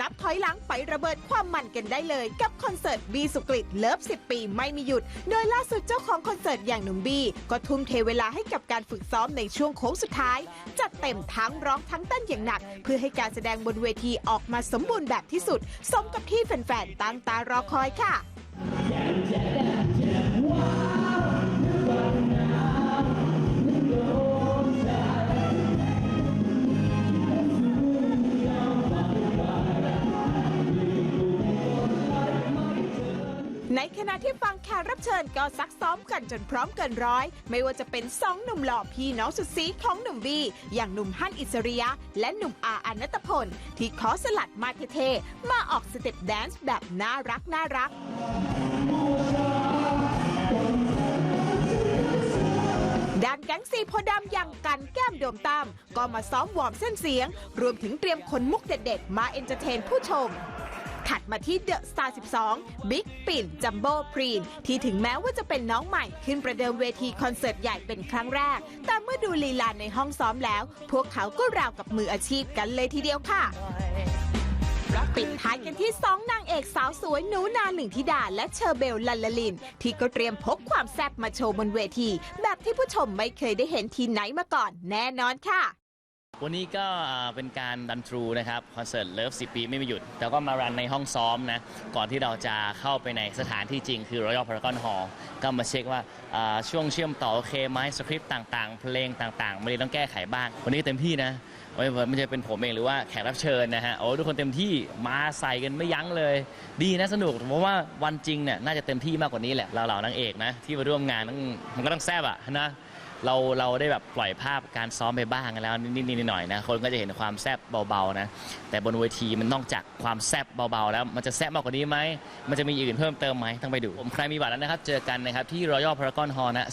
นับถอยหลังไประเบิดความมันกันได้เลย กับคอนเสิร์ตบีสุกริตเลิฟ 10 ปีไม่มีหยุด โดยล่าสุดเจ้าของคอนเสิร์ตอย่างหนุ่มบีก็ทุ่มเทเวลาให้กับการฝึกซ้อมในช่วงโค้งสุดท้าย จัดเต็มทั้งร้องทั้งเต้นอย่างหนัก เพื่อให้การแสดงบนเวทีออกมาสมบูรณ์แบบที่สุด สมกับที่แฟนๆตั้งตารอคอยค่ะ ในขณะที่ฟังแขกรับเชิญก็ซักซ้อมกันจนพร้อมเกินร้อย ไม่ว่าจะเป็นสองหนุ่มหล่อพี่น้องสุดซีของหนุ่มบี อย่างหนุ่มฮั่นอิสริยะ และหนุ่มอาอนัตพล ที่ขอสลัดมาเท่ๆมาออกสเต็ปแดนซ์แบบน่ารักน่ารักด้านแก๊งสีโพดำอย่างกันแก้มโดมตามก็มาซ้อมวอร์มเส้นเสียง รวมถึงเตรียมขนมุกเด็ดๆ มาเอนเตอร์เทนผู้ชม ถัดมาที่เดอะสตาร์12 บิ๊กปิ่น จัมโบ้พรีน ที่ถึงแม้ว่าจะเป็นน้องใหม่ขึ้นประเดิมเวทีคอนเสิร์ตใหญ่เป็นครั้งแรก แต่เมื่อดูลีลาในห้องซ้อมแล้ว พวกเขาก็ราวกับมืออาชีพกันเลยทีเดียวค่ะปิดท้ายกันที่สองนางเอกสาวสวยหนูนาหนึ่งธิดา และเชอร์เบลลันลลิน ที่ก็เตรียมพกความแซ่บมาโชว์บนเวที แบบที่ผู้ชมไม่เคยได้เห็นทีไหนมาก่อนแน่นอนค่ะ วันนี้ก็เป็นการดันทรูนะครับคอนเสิร์ตเลิฟ10ปีไม่มีหยุด แต่ก็มารันในห้องซ้อมนะ ก่อนที่เราจะเข้าไปในสถานที่จริง คือ Royal Paragon Hall ก็มาเช็คว่าช่วงเชื่อมต่อโอเคไหมสคริปต์ต่างๆ เพลงต่างๆ ไม่ได้ต้องแก้ไขบ้าง วันนี้เต็มที่นะไม่ไม่ใช่เป็นผมเองหรือว่าแขกรับเชิญนะฮะโอ้ทุกคนเต็มที่มาใส่กันไม่ยั้งเลย ดีนะสนุกเพราะว่าวันจริงเนี่ยน่าจะเต็มที่มากกว่านี้แหละเราเหล่านางเอกนะที่มาร่วมงานต้องมันก็ต้องแซ่บอะนะ เราเราได้แบบปล่อยภาพการซ้อมไปบ้างแล้วนิดๆหน่อยๆนะคนก็จะเห็นความแซบเบาๆนะแต่บนเวทีมันนอกจากความแซบเบาๆแล้วมันจะแซบมากกว่านี้ไหมมันจะมีอื่นเพิ่มเติมไหมต้องไปดูผมใครมีบัตรแล้วนะครับเจอกันนะครับที่รอยัลพารากอนฮอลล์นะ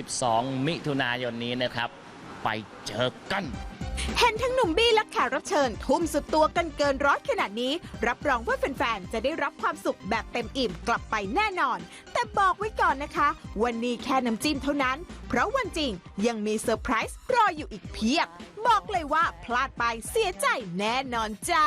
11-12 มิถุนายนนี้นะครับไปเจอกัน เห็นทั้งหนุ่มบี้และแขกรับเชิญ ทุ่มสุดตัวกันเกินร้อยขนาดนี้ รับรองว่าแฟนๆ จะได้รับความสุขแบบเต็มอิ่มกลับไปแน่นอน แต่บอกไว้ก่อนนะคะ วันนี้แค่น้ำจิ้มเท่านั้น เพราะวันจริงยังมีเซอร์ไพรส์รออยู่อีกเพียบ บอกเลยว่าพลาดไปเสียใจแน่นอนจ้า